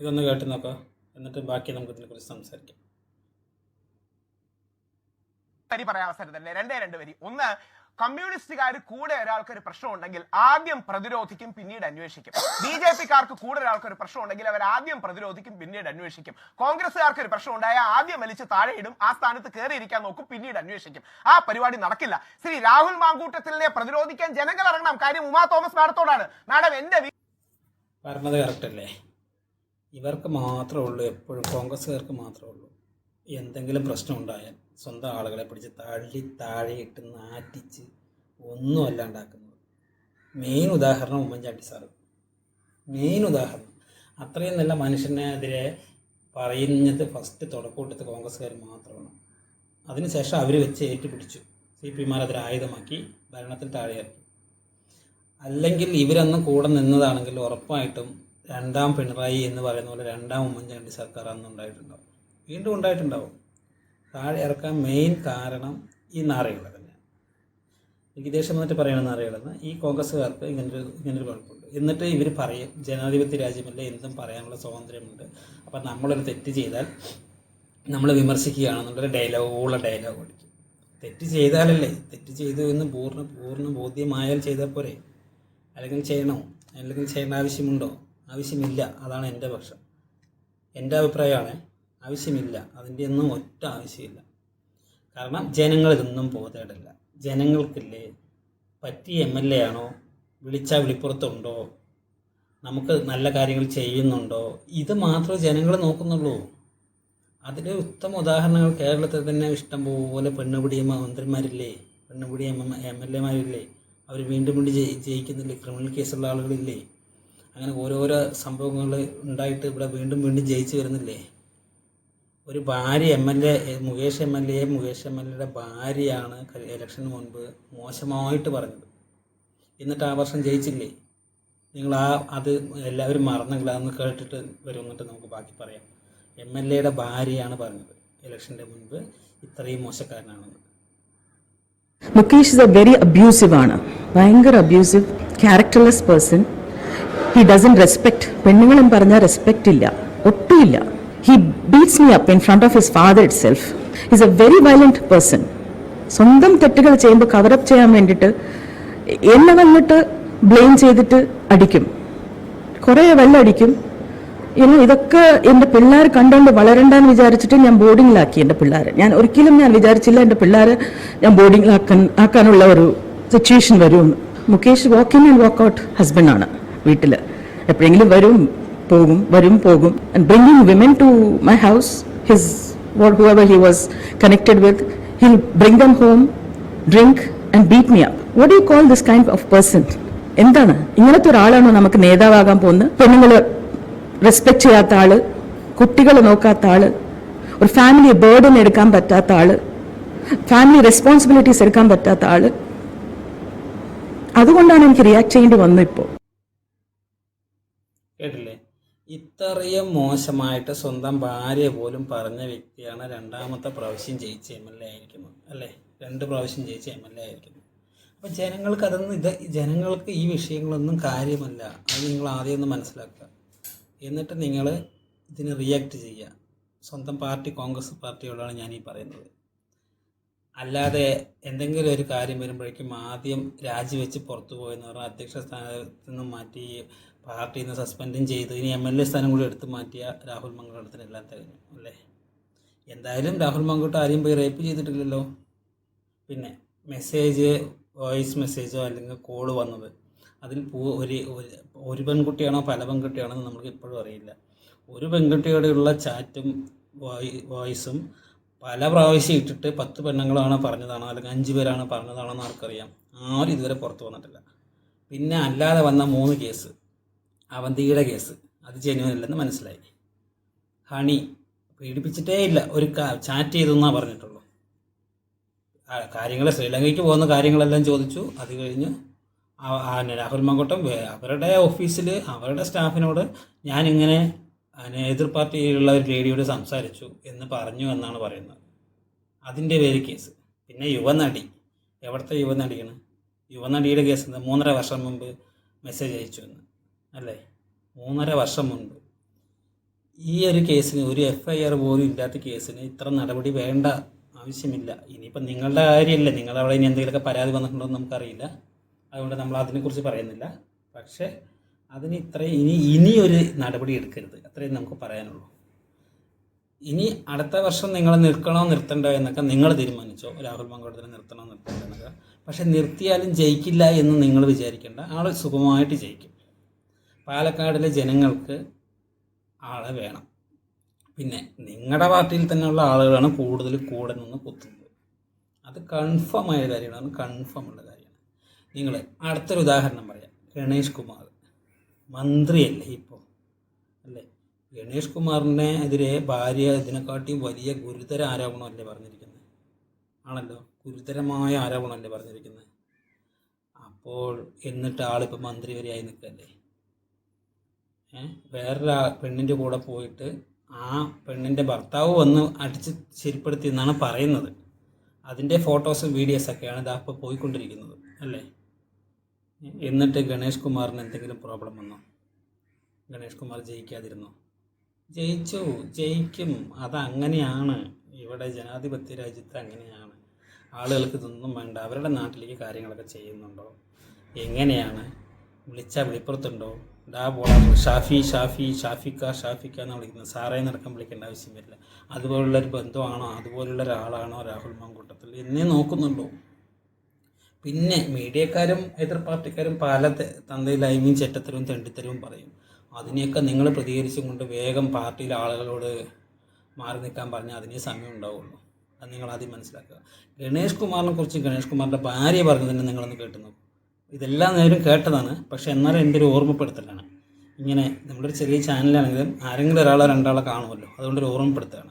ഇതൊന്ന് കേട്ട് നോക്കാം. എന്നിട്ട് ബാക്കി നമുക്ക് ഇതിനെ ഇതിനെക്കുറിച്ച് സംസാരിക്കാം. തരി പറയാൻ അവസരം തന്നെ രണ്ടേ രണ്ട് വരി. ഒന്ന് കമ്മ്യൂണിസ്റ്റുകാർ കൂടെ ഒരാൾക്ക് ഒരു പ്രശ്നം ഉണ്ടെങ്കിൽ ആദ്യം പ്രതിരോധിക്കും പിന്നീട് അന്വേഷിക്കും. ബി ജെ പിക്കാർക്ക് കൂടെ ഒരാൾക്ക് ഒരു പ്രശ്നം ഉണ്ടെങ്കിൽ അവർ ആദ്യം പ്രതിരോധിക്കും പിന്നീട് അന്വേഷിക്കും. കോൺഗ്രസ്സുകാർക്ക് ഒരു പ്രശ്നം ഉണ്ടായാൽ ആദ്യം വലിച്ച് താഴെയിടും ആ സ്ഥാനത്ത് കയറിയിരിക്കാൻ നോക്കും പിന്നീട് അന്വേഷിക്കും. ആ പരിപാടി നടക്കില്ല. ശ്രീ രാഹുൽ മാങ്കൂട്ടത്തിനെ പ്രതിരോധിക്കാൻ ജനങ്ങൾ ഇറങ്ങണം. കാര്യം ഉമാ തോമസ് മാഡത്തോടാണ്. മാഡം എന്റെ പറഞ്ഞത് കറക്റ്റല്ലേ ഇവർക്ക് മാത്രമേ ഉള്ളൂ എപ്പോഴും കോൺഗ്രസ്സുകാർക്ക് മാത്രമേ ഉള്ളൂ. എന്തെങ്കിലും പ്രശ്നം ഉണ്ടായാൽ സ്വന്തം ആളുകളെ പിടിച്ച് തള്ളി താഴെയിട്ട് നാറ്റിച്ച് ഒന്നുമല്ല ഉണ്ടാക്കുന്നത്. മെയിൻ ഉദാഹരണം ഉമ്മൻചാണ്ടി സാറ്. മെയിൻ ഉദാഹരണം. അത്രയും നല്ല മനുഷ്യനെതിരെ പറയുന്നത് ഫസ്റ്റ് തുടക്കൂട്ടത്ത് കോൺഗ്രസ്സുകാർ മാത്രമാണ്. അതിനുശേഷം അവർ വെച്ച് ഏറ്റുപിടിച്ചു. സി പി മാർ അതിൽ ആയുധമാക്കി ഭരണത്തിൽ താഴെയിറക്കി അല്ലെങ്കിൽ ഇവരന്ന് കൂടെ നിന്നതാണെങ്കിൽ ഉറപ്പായിട്ടും രണ്ടാം പിണറായി എന്ന് പറയുന്ന പോലെ രണ്ടാം ഉമ്മൻചാണ്ടി സർക്കാർ അന്ന് ഉണ്ടായിട്ടുണ്ടാവും വീണ്ടും ഉണ്ടായിട്ടുണ്ടാവും. താഴെ ഇറക്കാൻ മെയിൻ കാരണം ഈ നാറികൾ തന്നെയാണ് എനിക്ക് ദേഷ്യം വന്നിട്ട് പറയണ നാറികളെന്ന്. ഈ കോൺഗ്രസ്സുകാർക്ക് ഇങ്ങനൊരു ഇങ്ങനൊരു കുഴപ്പമുണ്ട് എന്നിട്ട് ഇവർ പറയും ജനാധിപത്യ രാജ്യമല്ല എന്തും പറയാനുള്ള സ്വാതന്ത്ര്യമുണ്ട്. അപ്പം നമ്മളൊരു തെറ്റ് ചെയ്താൽ നമ്മൾ വിമർശിക്കുകയാണെന്നുള്ളൊരു ഡയലോഗുള്ള ഡയലോഗ് അടിക്കും. തെറ്റ് ചെയ്താലല്ലേ തെറ്റ് ചെയ്തു എന്ന് പൂർണ പൂർണ ബോധ്യമായാൽ ചെയ്താൽ പോരെ. അല്ലെങ്കിൽ ചെയ്യണോ? അല്ലെങ്കിൽ ചെയ്യേണ്ട ആവശ്യമുണ്ടോ? ആവശ്യമില്ല. അതാണ് എന്റെ പക്ഷം. എന്റെ അഭിപ്രായമാണ് ആവശ്യമില്ല. അതിന്റെ ഒന്നും ഒറ്റ ആവശ്യമില്ല. കാരണം ജനങ്ങൾ ഇതൊന്നും ജനങ്ങൾക്കില്ലേ പറ്റിയ എം എൽ എ ആണോ വിളിച്ചാൽ വിളിപ്പുറത്തുണ്ടോ? നമുക്ക് നല്ല കാര്യങ്ങൾ ചെയ്യുന്നുണ്ടോ? ഇത് മാത്രമേ ജനങ്ങൾ നോക്കുന്നുള്ളൂ. അതിന്റെ ഉത്തമ ഉദാഹരണങ്ങൾ കേരളത്തിൽ തന്നെ ഇഷ്ടം പോലെ പെണ്ണുപിടിയ മന്ത്രിമാരില്ലേ? പെണ്ണുപിടിയ എം എൽ എമാരില്ലേ? അവർ വീണ്ടും വീണ്ടും ജയി ജയിക്കുന്നില്ലേ? ക്രിമിനൽ കേസുള്ള ആളുകളില്ലേ? അങ്ങനെ ഓരോരോ സംഭവങ്ങൾ ഉണ്ടായിട്ട് ഇവിടെ വീണ്ടും വീണ്ടും ജയിച്ചു വരുന്നില്ലേ? ഒരു ഭാര്യ M L A Mukesh M L A Mukesh M L എയുടെ ഭാര്യയാണ് ഇലക്ഷന് മുൻപ് മോശമായിട്ട് പറഞ്ഞത്. എന്നിട്ട് ആ വർഷം ജയിച്ചില്ലേ? നിങ്ങൾ ആ അത് എല്ലാവരും മറന്നെങ്കിൽ കേട്ടിട്ട് വരും എന്നിട്ട് നമുക്ക് ബാക്കി പറയാം. എം എൽ എയുടെ ഭാര്യയാണ് പറഞ്ഞത് ഇലക്ഷന്റെ മുൻപ് ഇത്രയും മോശക്കാരനാണെന്ന്. Mukesh is a very abusive ആണ്. ഭയങ്കര abusive characterless person he doesn't respect പെണ്ണുങ്ങളും പറഞ്ഞാൽ റെസ്പെക്റ്റ് ഇല്ല. ഒട്ടുമില്ല. He beats me up in front of his father itself is a very violent person സ്വന്തം തെറ്റുകൾ ചെയ്യുമ്പോൾ കവറപ്പ് ചെയ്യാൻ വേണ്ടിയിട്ട് എന്നെ വന്നിട്ട് ബ്ലെയിം ചെയ്തിട്ട് അടിക്കും. കുറേ വെള്ളം അടിക്കും. ഇനി ഇതൊക്കെ എന്റെ പിള്ളേർ കണ്ടുകൊണ്ട് വളരണ്ടെന്ന് വിചാരിച്ചിട്ട് ഞാൻ ബോർഡിങ്ങിലാക്കി എന്റെ പിള്ളേരെ. ഞാൻ ഒരിക്കലും ഞാൻ വിചാരിച്ചില്ല എന്റെ പിള്ളേരെ ഞാൻ ബോർഡിങ്ങിലാക്കാൻ ആക്കാനുള്ള ഒരു സിറ്റുവേഷൻ വരുമെന്ന്. Mukesh walk in and walk out ഹസ്ബൻഡാണ് വീട്ടിൽ എപ്പോഴെങ്കിലും വരും പോകും വരും പോകും. And bringing women to my house his whatever he was connected with he'll bring them home drink and beat me up what you call this kind of person എന്താണ്? ഇങ്ങനത്തെ ഒരാളാണോ നമുക്ക് നേതാവാകാൻ പോകുന്നത്? പെണ്ണുങ്ങൾ റെസ്പെക്ട് ചെയ്യാത്ത ആൾ കുട്ടികളെ നോക്കാത്ത ആൾ ഒരു ഫാമിലി ബേർഡൻ എടുക്കാൻ പറ്റാത്ത ആൾ ഫാമിലി റെസ്പോൺസിബിലിറ്റീസ് എടുക്കാൻ പറ്റാത്ത ആൾ. അതുകൊണ്ടാണ് എനിക്ക് റിയാക്ട് ചെയ്യേണ്ടി വന്നത് ഇപ്പോൾ കേട്ടില്ലേ? ഇത്രയും മോശമായിട്ട് സ്വന്തം ഭാര്യ പോലും പറഞ്ഞ വ്യക്തിയാണ് രണ്ടാമത്തെ പ്രാവശ്യം ജയിച്ച എം എൽ എ ആയിരിക്കുന്നത് അല്ലേ? രണ്ട് പ്രാവശ്യം ജയിച്ച എം എൽ എ ആയിരിക്കുന്നത് അപ്പം ജനങ്ങൾക്ക് അതൊന്നും ഇത് ജനങ്ങൾക്ക് ഈ വിഷയങ്ങളൊന്നും കാര്യമല്ല. അത് നിങ്ങൾ ആദ്യം ഒന്ന് മനസ്സിലാക്കുക. എന്നിട്ട് നിങ്ങൾ ഇതിന് റിയാക്ട് ചെയ്യുക. സ്വന്തം പാർട്ടി കോൺഗ്രസ് പാർട്ടിയോടാണ് ഞാൻ ഈ പറയുന്നത്. അല്ലാതെ എന്തെങ്കിലും ഒരു കാര്യം വരുമ്പോഴേക്കും ആദ്യം രാജിവെച്ച് പുറത്തു പോയെന്ന് പറഞ്ഞാൽ അധ്യക്ഷ സ്ഥാനത്ത് നിന്ന് മാറ്റി പാർട്ടിയിൽ നിന്ന് സസ്പെൻഡും ചെയ്തു. ഇനി എം എൽ എ സ്ഥാനം കൂടി എടുത്തു മാറ്റിയ രാഹുൽ മംഗളത്തിന് എല്ലാം തികഞ്ഞു അല്ലേ? എന്തായാലും രാഹുൽ മങ്കോട്ട് ആരെയും പോയി റേപ്പ് ചെയ്തിട്ടില്ലല്ലോ. പിന്നെ മെസ്സേജ് വോയിസ് മെസ്സേജോ അല്ലെങ്കിൽ കോൾ വന്നത്. അതിൽ പൂ ഒരു ഒരു- പെൺകുട്ടിയാണോ പല പെൺകുട്ടിയാണോ എന്ന് നമുക്ക് ഇപ്പോഴും അറിയില്ല. ഒരു പെൺകുട്ടിയോടെയുള്ള ചാറ്റും വോയി- വോയിസും പല പ്രാവശ്യം ഇട്ടിട്ട് പത്ത് പെണ്ണുങ്ങളാണ് പറഞ്ഞതാണോ അല്ലെങ്കിൽ അഞ്ച് പേരാണ് പറഞ്ഞതാണോ എന്ന് ആർക്കറിയാം. ആരും ഇതുവരെ പുറത്തു വന്നിട്ടില്ല. പിന്നെ അല്ലാതെ വന്ന മൂന്ന് കേസ് അവന്തിയുടെ കേസ് അത് ജെന്യൂൻ അല്ലെന്ന് മനസ്സിലായി. ഹണി പീഡിപ്പിച്ചിട്ടേ ഇല്ല ഒരു ചാറ്റ് ചെയ്തെന്നാണ് പറഞ്ഞിട്ടുള്ളൂ. കാര്യങ്ങൾ ശ്രീലങ്കയ്ക്ക് പോകുന്ന കാര്യങ്ങളെല്ലാം ചോദിച്ചു. അത് കഴിഞ്ഞ് രാഹുൽ മങ്കോട്ടം അവരുടെ ഓഫീസിൽ അവരുടെ സ്റ്റാഫിനോട് ഞാനിങ്ങനെ അതിന് എതിർ പാർട്ടിയിലുള്ള ഒരു ലേഡിയോട് സംസാരിച്ചു എന്ന് പറഞ്ഞു എന്നാണ് പറയുന്നത്. അതിന്റെ പേര് കേസ്. പിന്നെ യുവനടി. എവിടുത്തെ യുവനടിയാണ്? യുവനടിയുടെ കേസ് എന്താ? മൂന്നര വർഷം മുമ്പ് മെസ്സേജ് അയച്ചു എന്ന്. അല്ലേ? മൂന്നര വർഷം മുൻപ് ഈ ഒരു കേസിന് ഒരു എഫ് ഐ ആർ പോലും ഇല്ലാത്ത കേസിന് ഇത്ര നടപടി വേണ്ട ആവശ്യമില്ല. ഇനിയിപ്പം നിങ്ങളുടെ കാര്യമല്ലേ? നിങ്ങൾ അവിടെ ഇനി എന്തെങ്കിലുമൊക്കെ പരാതി വന്നിട്ടുണ്ടോ എന്ന് നമുക്കറിയില്ല. അതുകൊണ്ട് നമ്മൾ അതിനെക്കുറിച്ച് പറയുന്നില്ല. പക്ഷേ അതിന് ഇത്രയും ഇനി ഇനിയൊരു നടപടി എടുക്കരുത്. അത്രയും നമുക്ക് പറയാനുള്ളൂ. ഇനി അടുത്ത വർഷം നിങ്ങൾ നിൽക്കണോ നിർത്തണ്ടോ എന്നൊക്കെ നിങ്ങൾ തീരുമാനിച്ചോ? രാഹുൽ മങ്കോടത്തിനെ നിർത്തണോ നിർത്തണ്ടോ എന്നൊക്കെ. പക്ഷെ നിർത്തിയാലും ജയിക്കില്ല എന്ന് നിങ്ങൾ വിചാരിക്കേണ്ട. ആൾ സുഖമായിട്ട് ജയിക്കും. പാലക്കാടിലെ ജനങ്ങൾക്ക് ആളെ വേണം. പിന്നെ നിങ്ങളുടെ പാർട്ടിയിൽ തന്നെയുള്ള ആളുകളാണ് കൂടുതൽ കൂടെ നിന്ന് കുത്തുന്നത്. അത് കൺഫേം ആയ കാര്യമാണ്. കൺഫേം ഉള്ള കാര്യമാണ്. നിങ്ങൾ അടുത്തൊരു ഉദാഹരണം പറയാം. ഗണേഷ് കുമാർ. മന്ത്രിയല്ലേ ഇപ്പോൾ അല്ലേ? ഗണേഷ് കുമാറിനെ എതിരെ ഭാര്യ ഇതിനെക്കാട്ടിയും വലിയ ഗുരുതര ആരോപണമല്ലേ പറഞ്ഞിരിക്കുന്നത്? ആണല്ലോ. ഗുരുതരമായ ആരോപണമല്ലേ പറഞ്ഞിരിക്കുന്നത്? അപ്പോൾ എന്നിട്ട് ആളിപ്പോൾ മന്ത്രി വരെയായി നിൽക്കല്ലേ വേറൊരു പെണ്ണിന്റെ കൂടെ പോയിട്ട് ആ പെണ്ണിന്റെ ഭർത്താവ് വന്ന് അടിച്ച് ശരിപ്പെടുത്തി എന്നാണ് പറയുന്നത്. അതിന്റെ ഫോട്ടോസും വീഡിയോസൊക്കെയാണ് ഇതാ ഇപ്പോൾ പോയിക്കൊണ്ടിരിക്കുന്നത്. അല്ലേ? എന്നിട്ട് ഗണേഷ് കുമാറിന് എന്തെങ്കിലും പ്രോബ്ലം വന്നോ? ഗണേഷ് കുമാർ ജയിക്കാതിരുന്നോ? ജയിച്ചു ജയിക്കും. അതങ്ങനെയാണ്. ഇവിടെ ജനാധിപത്യ രാജ്യത്ത് അങ്ങനെയാണ്. ആളുകൾക്ക് ഇതൊന്നും വേണ്ട. അവരുടെ നാട്ടിലേക്ക് കാര്യങ്ങളൊക്കെ ചെയ്യുന്നുണ്ടോ? എങ്ങനെയാണ്? വിളിച്ചാൽ വിളിപ്പുറത്തുണ്ടോ? ഡാ പോളാ ഷാഫി ഷാഫി ഷാഫിക്ക ഷാഫിക്ക എന്ന് വിളിക്കുന്നത്. സാറേ നടക്കം വിളിക്കേണ്ട ആവശ്യം വരില്ല. അതുപോലുള്ളൊരു ബന്ധമാണോ അതുപോലുള്ള ഒരാളാണോ? രാഹുൽ മാങ്കൂട്ടത്തിൽ എന്നേ നോക്കുന്നുണ്ടോ? പിന്നെ മീഡിയക്കാരും എതിർ പാർട്ടിക്കാരും പല തന്തയിലായ്മയും ചെറ്റത്തരവും തെണ്ടിത്തരവും പറയും. അതിനെയൊക്കെ നിങ്ങൾ പ്രതികരിച്ചും കൊണ്ട് വേഗം പാർട്ടിയിലെ ആളുകളോട് മാറി നിൽക്കാൻ പറഞ്ഞാൽ അതിനേ സമയം ഉണ്ടാവുള്ളൂ. അത് നിങ്ങൾ ആദ്യം മനസ്സിലാക്കുക. ഗണേഷ് കുമാറിനെ കുറിച്ച് ഗണേഷ് കുമാറിന്റെ ഭാര്യ പറഞ്ഞതിനെ നിങ്ങളൊന്ന് കേട്ടു ഇതെല്ലാം നേരം കേട്ടതാണ്. പക്ഷേ എന്നാലും എന്റെ ഒരു ഓർമ്മപ്പെടുത്തലാണ്. ഇങ്ങനെ നമ്മളൊരു ചെറിയ ചാനലാണെങ്കിലും ആരെങ്കിലും ഒരാളോ രണ്ടാളോ കാണുമല്ലോ. അതുകൊണ്ട് ഒരു ഓർമ്മപ്പെടുത്തുകയാണ്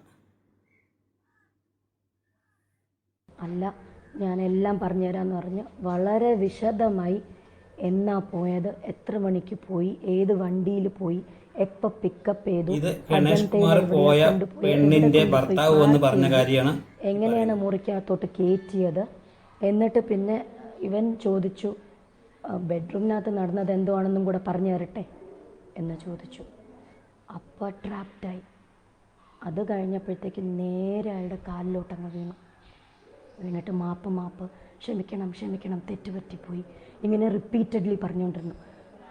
അല്ല ഞാൻ ഞാനെല്ലാം പറഞ്ഞുതരാമെന്ന് പറഞ്ഞ് വളരെ വിശദമായി എന്നാ പോയത്? എത്ര മണിക്ക് പോയി? ഏത് വണ്ടിയിൽ പോയി? എപ്പോ പിക്കപ്പ് ചെയ്തു? ഇത് ഗണേഷ് കുമാർ പോയ കൊണ്ടുപോയി, പെണ്ണിന്റെ എവിടെ ഭർത്താവ് വന്ന് പറഞ്ഞ കാര്യമാണ് എങ്ങനെയാണ് മുറിക്കകത്തോട്ട് കയറ്റിയത്? എന്നിട്ട് പിന്നെ ഇവൻ ചോദിച്ചു ബെഡ്റൂമിനകത്ത് നടന്നത് എന്തോ ആണെന്നും കൂടെ പറഞ്ഞു തരട്ടെ? എന്ന് ചോദിച്ചു. അപ്പോൾ ട്രാപ്റ്റായി അത് കഴിഞ്ഞപ്പോഴത്തേക്ക് നേരെ അയാളുടെ കാലിലോട്ടങ്ങ് വീണു. വീണിട്ട് മാപ്പ് മാപ്പ് ക്ഷമിക്കണം ക്ഷമിക്കണം തെറ്റ് പറ്റിപ്പോയി ഇങ്ങനെ റിപ്പീറ്റഡ്ലി പറഞ്ഞുകൊണ്ടിരുന്നു.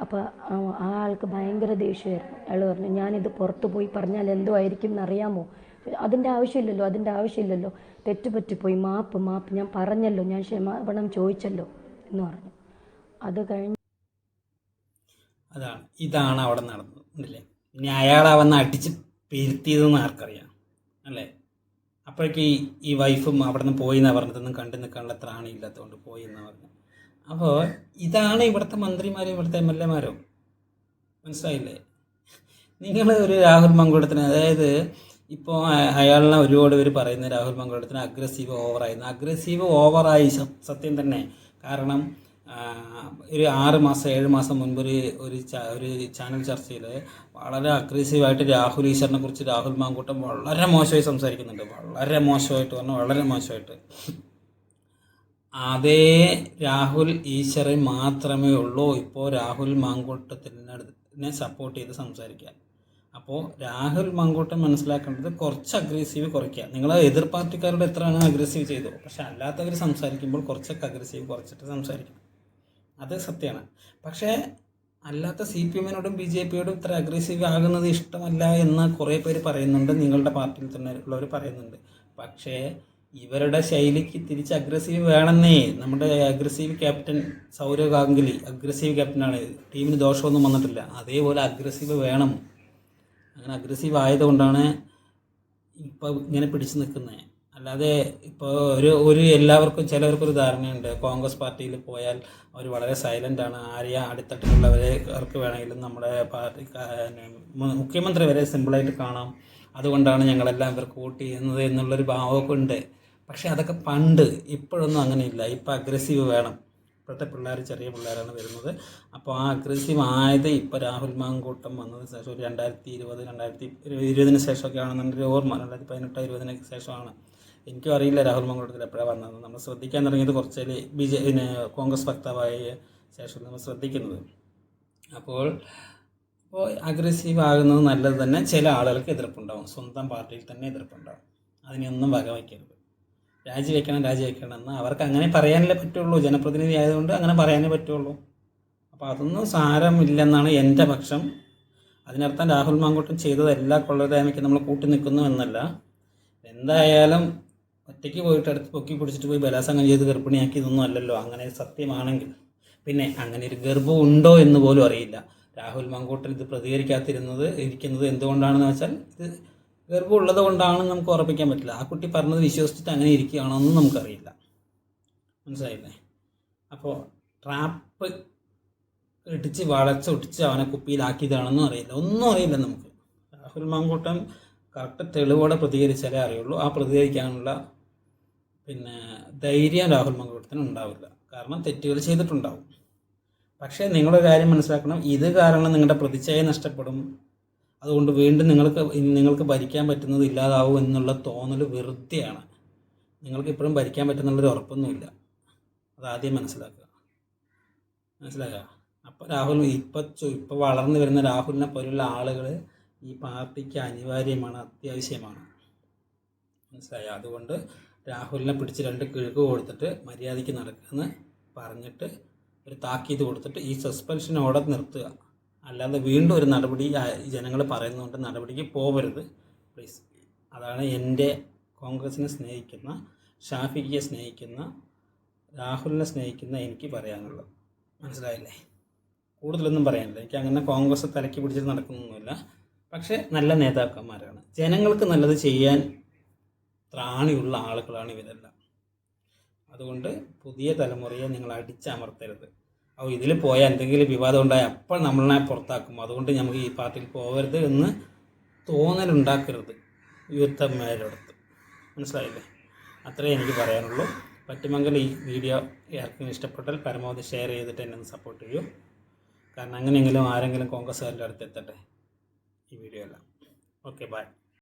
അപ്പോൾ ആ ആൾക്ക് ഭയങ്കര ദേഷ്യമായിരുന്നു. അയാൾ പറഞ്ഞു ഞാനിത് പുറത്തു പോയി പറഞ്ഞാൽ എന്തോ ആയിരിക്കും എന്നറിയാമോ അതിന്റെ ആവശ്യമില്ലല്ലോ അതിന്റെ ആവശ്യമില്ലല്ലോ. തെറ്റ് പോയി മാപ്പ് മാപ്പ്. ഞാൻ പറഞ്ഞല്ലോ ഞാൻ ക്ഷമാപണം ചോദിച്ചല്ലോ എന്ന് പറഞ്ഞു. അത് കഴിഞ്ഞ് അതാണ് ഇതാണ് അവിടെ നടന്നത് ഇനി അയാളെ അവന്ന് അടിച്ച് പെരുത്തിയതെന്ന് ആർക്കറിയാം അല്ലേ? അപ്പോഴേക്ക് ഈ വൈഫും അവിടെ നിന്ന് പോയി എന്നാണ് പറഞ്ഞതൊന്നും കണ്ടു നിൽക്കാനുള്ള ത്രാണിയില്ലാത്തതുകൊണ്ട് പോയി എന്നാണ് പറഞ്ഞു അപ്പോൾ ഇതാണ് ഇവിടുത്തെ മന്ത്രിമാരും ഇവിടുത്തെ എം എൽ എമാരും. മനസ്സിലായില്ലേ? നിങ്ങൾ ഒരു രാഹുൽ മങ്കോടത്തിന് അതായത് ഇപ്പോൾ അയാളിനെ ഒരുപാട് പേര് പറയുന്ന രാഹുൽ മങ്കോടത്തിന് അഗ്രസീവ് ഓവറായി അഗ്രസീവ് ഓവറായി സത്യം തന്നെ. കാരണം ഒരു ആറ് മാസം ഏഴ് മാസം മുൻപ് ഒരു ഒരു ഒരു ചാനൽ ചർച്ചയിൽ വളരെ അഗ്രസീവായിട്ട് രാഹുൽ ഈശ്വറിനെ കുറിച്ച് രാഹുൽ മാങ്കൂട്ടം വളരെ മോശമായി സംസാരിക്കുന്നുണ്ട്. വളരെ മോശമായിട്ട് പറഞ്ഞു വളരെ മോശമായിട്ട്. അതേ രാഹുൽ ഈശ്വറി മാത്രമേ ഉള്ളൂ. ഇപ്പോൾ രാഹുൽ മാങ്കൂട്ടത്തിനെ സപ്പോർട്ട് ചെയ്ത് സംസാരിക്കുക. അപ്പോൾ രാഹുൽ മാങ്കൂട്ടം മനസ്സിലാക്കേണ്ടത് കുറച്ച് അഗ്രസീവ് കുറയ്ക്കുക. നിങ്ങൾ എതിർ പാർട്ടിക്കാരോട് എത്രയാണ് അഗ്രസീവ് ചെയ്തു പക്ഷെ അല്ലാത്തവർ സംസാരിക്കുമ്പോൾ കുറച്ചൊക്കെ അഗ്രസീവ് കുറച്ചിട്ട് സംസാരിക്കും. അത് സത്യമാണ്. പക്ഷേ അല്ലാത്ത സി പി എമ്മിനോടും ബി ജെ പിയോടും ഇത്ര അഗ്രസീവ് ആകുന്നത് ഇഷ്ടമല്ല എന്ന് കുറേ പേര് പറയുന്നുണ്ട്. നിങ്ങളുടെ പാർട്ടിയിൽ തന്നെ ഉള്ളവർ പറയുന്നുണ്ട്. പക്ഷേ ഇവരുടെ ശൈലിക്ക് തിരിച്ച് അഗ്രസീവ് വേണമെന്നേ നമ്മുടെ aggressive captain Sourav Ganguly aggressive ക്യാപ്റ്റനാണ് ടീമിന് ദോഷമൊന്നും വന്നിട്ടില്ല. അതേപോലെ അഗ്രസീവ് വേണം. അങ്ങനെ അഗ്രസീവ് ആയതുകൊണ്ടാണ് ഇപ്പോൾ ഇങ്ങനെ പിടിച്ചു നിൽക്കുന്നത്. അല്ലാതെ ഇപ്പോൾ ഒരു ഒരു എല്ലാവർക്കും ചിലവർക്കൊരു ധാരണയുണ്ട്. കോൺഗ്രസ് പാർട്ടിയിൽ പോയാൽ അവർ വളരെ സൈലന്റ് ആണ്. ആരെയും അടിത്തട്ടിലുള്ളവർക്ക് വേണമെങ്കിലും നമ്മുടെ പാർട്ടി മുഖ്യമന്ത്രി വരെ സിമ്പിളായിട്ട് കാണാം. അതുകൊണ്ടാണ് ഞങ്ങളെല്ലാം ഇവർക്ക് വോട്ട് ചെയ്യുന്നത് എന്നുള്ളൊരു ഭാവമൊക്കെ ഉണ്ട്. പക്ഷേ അതൊക്കെ പണ്ട് ഇപ്പോഴൊന്നും അങ്ങനെയില്ല. ഇപ്പോൾ അഗ്രസീവ് വേണം. ഇപ്പോഴത്തെ പിള്ളേർ ചെറിയ പിള്ളേരാണ് വരുന്നത്. അപ്പോൾ ആ അഗ്രസീവ് ആയത് ഇപ്പോൾ രാഹുൽ മാങ്കൂട്ടം വന്നതിന് ശേഷം ഒരു രണ്ടായിരത്തി ഇരുപത് രണ്ടായിരത്തി ഇരുപതിന് ശേഷമൊക്കെ ആണെന്നുണ്ടെങ്കിൽ ഓർമ്മ. രണ്ടായിരത്തി പതിനെട്ട് ഇരുപതിന് ശേഷമാണ്. എനിക്കും അറിയില്ല രാഹുൽ മാങ്കൂട്ടത്തിൽ എപ്പോഴാണ് വന്നത് നമ്മൾ ശ്രദ്ധിക്കാൻ തുടങ്ങിയത് കുറച്ചേൽ ബി ജെ പിന്നെ കോൺഗ്രസ് വക്താവായ ശേഷം നമ്മൾ ശ്രദ്ധിക്കുന്നത്. അപ്പോൾ അപ്പോൾ അഗ്രസീവ് ആകുന്നത് നല്ലത് തന്നെ ചില ആളുകൾക്ക് എതിർപ്പുണ്ടാവും. സ്വന്തം പാർട്ടിയിൽ തന്നെ എതിർപ്പുണ്ടാവും. അതിനെയൊന്നും വകവയ്ക്കരുത്. രാജിവെക്കണം രാജിവെക്കണം എന്ന് അവർക്ക് അങ്ങനെ പറയാനല്ലേ പറ്റുള്ളൂ. ജനപ്രതിനിധി ആയതുകൊണ്ട് അങ്ങനെ പറയാനേ പറ്റുള്ളൂ. അപ്പോൾ അതൊന്നും സാരമില്ലെന്നാണ് എന്റെ പക്ഷം. അതിനർത്ഥം രാഹുൽ മാങ്കൂട്ടം ചെയ്തത് എല്ലാ നമ്മൾ കൂട്ടി നിൽക്കുന്നു എന്നല്ല. എന്തായാലും ഒറ്റയ്ക്ക് പോയിട്ട് അടുത്ത് പൊക്കി പിടിച്ചിട്ട് പോയി ബലാസംഗം ചെയ്ത് ഗർഭിണിയാക്കി ഇതൊന്നും അല്ലല്ലോ. അങ്ങനെ സത്യമാണെങ്കിൽ. പിന്നെ അങ്ങനെ ഒരു ഗർഭം ഉണ്ടോ എന്ന് പോലും അറിയില്ല. രാഹുൽ മാങ്കൂട്ടൻ ഇത് പ്രതികരിക്കാതിരുന്നത് ഇരിക്കുന്നത് എന്തുകൊണ്ടാണെന്ന് വെച്ചാൽ ഇത് ഗർഭം ഉള്ളത് കൊണ്ടാണെന്ന് നമുക്ക് ഉറപ്പിക്കാൻ പറ്റില്ല. ആ കുട്ടി പറഞ്ഞത് വിശ്വസിച്ചിട്ട് അങ്ങനെ ഇരിക്കുകയാണോ എന്നും നമുക്കറിയില്ല. മനസ്സിലായില്ലേ? അപ്പോൾ ട്രാപ്പ് ഇടിച്ച് വളച്ചൊടിച്ച് അവനെ കുപ്പിയിലാക്കിയതാണെന്നും അറിയില്ല. ഒന്നും അറിയില്ല നമുക്ക്. രാഹുൽ മാങ്കൂട്ടൻ കറക്റ്റ് തെളിവോടെ പ്രതികരിച്ചാലേ അറിയുള്ളൂ. ആ പ്രതികരിക്കാനുള്ള പിന്നെ ധൈര്യം രാഹുൽ മാങ്കൂട്ടത്തിന് ഉണ്ടാവില്ല. കാരണം തെറ്റുകൾ ചെയ്തിട്ടുണ്ടാവും. പക്ഷേ നിങ്ങളുടെ കാര്യം മനസ്സിലാക്കണം. ഇത് കാരണം നിങ്ങളുടെ പ്രതിച്ഛായ നഷ്ടപ്പെടും. അതുകൊണ്ട് വീണ്ടും നിങ്ങൾക്ക് നിങ്ങൾക്ക് ഭരിക്കാൻ പറ്റുന്നത് ഇല്ലാതാവും എന്നുള്ള തോന്നൽ വെറുതെയാണ്. നിങ്ങൾക്ക് ഇപ്പോഴും ഭരിക്കാൻ പറ്റുന്നുള്ളൊരു ഉറപ്പൊന്നുമില്ല. അതാദ്യം മനസ്സിലാക്കുക. മനസ്സിലാക്കുക അപ്പോൾ രാഹുൽ ഇപ്പോൾ ഇപ്പോൾ വളർന്നു വരുന്ന രാഹുലിനെ പോലുള്ള ആളുകൾ ഈ പാർട്ടിക്ക് അനിവാര്യമാണ് അത്യാവശ്യമാണ്. മനസ്സിലായി? അതുകൊണ്ട് രാഹുലിനെ പിടിച്ച് രണ്ട് കിഴക്ക് കൊടുത്തിട്ട് മര്യാദയ്ക്ക് നടക്കുമെന്ന് പറഞ്ഞിട്ട് ഒരു താക്കീത് കൊടുത്തിട്ട് ഈ സസ്പെൻഷൻ ഓടെ നിർത്തുക. അല്ലാതെ വീണ്ടും ഒരു നടപടി ജനങ്ങൾ പറയുന്നതുകൊണ്ട് നടപടിക്ക് പോകരുത് പ്ലീസ് അതാണ് എന്റെ കോൺഗ്രസിനെ സ്നേഹിക്കുന്ന ഷാഫിഖിയെ സ്നേഹിക്കുന്ന രാഹുലിനെ സ്നേഹിക്കുന്ന എനിക്ക് പറയാനുള്ളത്. മനസ്സിലായില്ലേ? കൂടുതലൊന്നും പറയാനില്ല. എനിക്ക് അങ്ങനെ കോൺഗ്രസ് തലക്കി പിടിച്ചിട്ട് നടക്കുന്നൊന്നുമില്ല. പക്ഷേ നല്ല നേതാക്കന്മാരാണ്. ജനങ്ങൾക്ക് നല്ലത് ചെയ്യാൻ ത്രാണിയുള്ള ആളുകളാണ് ഇവരെല്ലാം. അതുകൊണ്ട് പുതിയ തലമുറയെ നിങ്ങൾ അടിച്ചമർത്തരുത്. അപ്പോൾ ഇതിൽ പോയാൽ എന്തെങ്കിലും വിവാദം ഉണ്ടായാൽ അപ്പോൾ നമ്മളെ പുറത്താക്കും. അതുകൊണ്ട് നമുക്ക് ഈ പാർട്ടിയിൽ പോകരുത് എന്ന് തോന്നലുണ്ടാക്കരുത് യൂത്തന്മാരോടത്ത് മനസ്സിലായില്ലേ? അത്രേ എനിക്ക് പറയാനുള്ളൂ. പറ്റുമെങ്കിൽ ഈ വീഡിയോ ആർക്കും ഇഷ്ടപ്പെട്ടാൽ പരമാവധി ഷെയർ ചെയ്തിട്ട് എന്നെ ഒന്ന് സപ്പോർട്ട് ചെയ്യൂ. കാരണം അങ്ങനെയെങ്കിലും ആരെങ്കിലും കോൺഗ്രസ്സുകാരുടെ അടുത്ത് എത്തട്ടെ ഈ വീഡിയോ എല്ലാം. Okay bye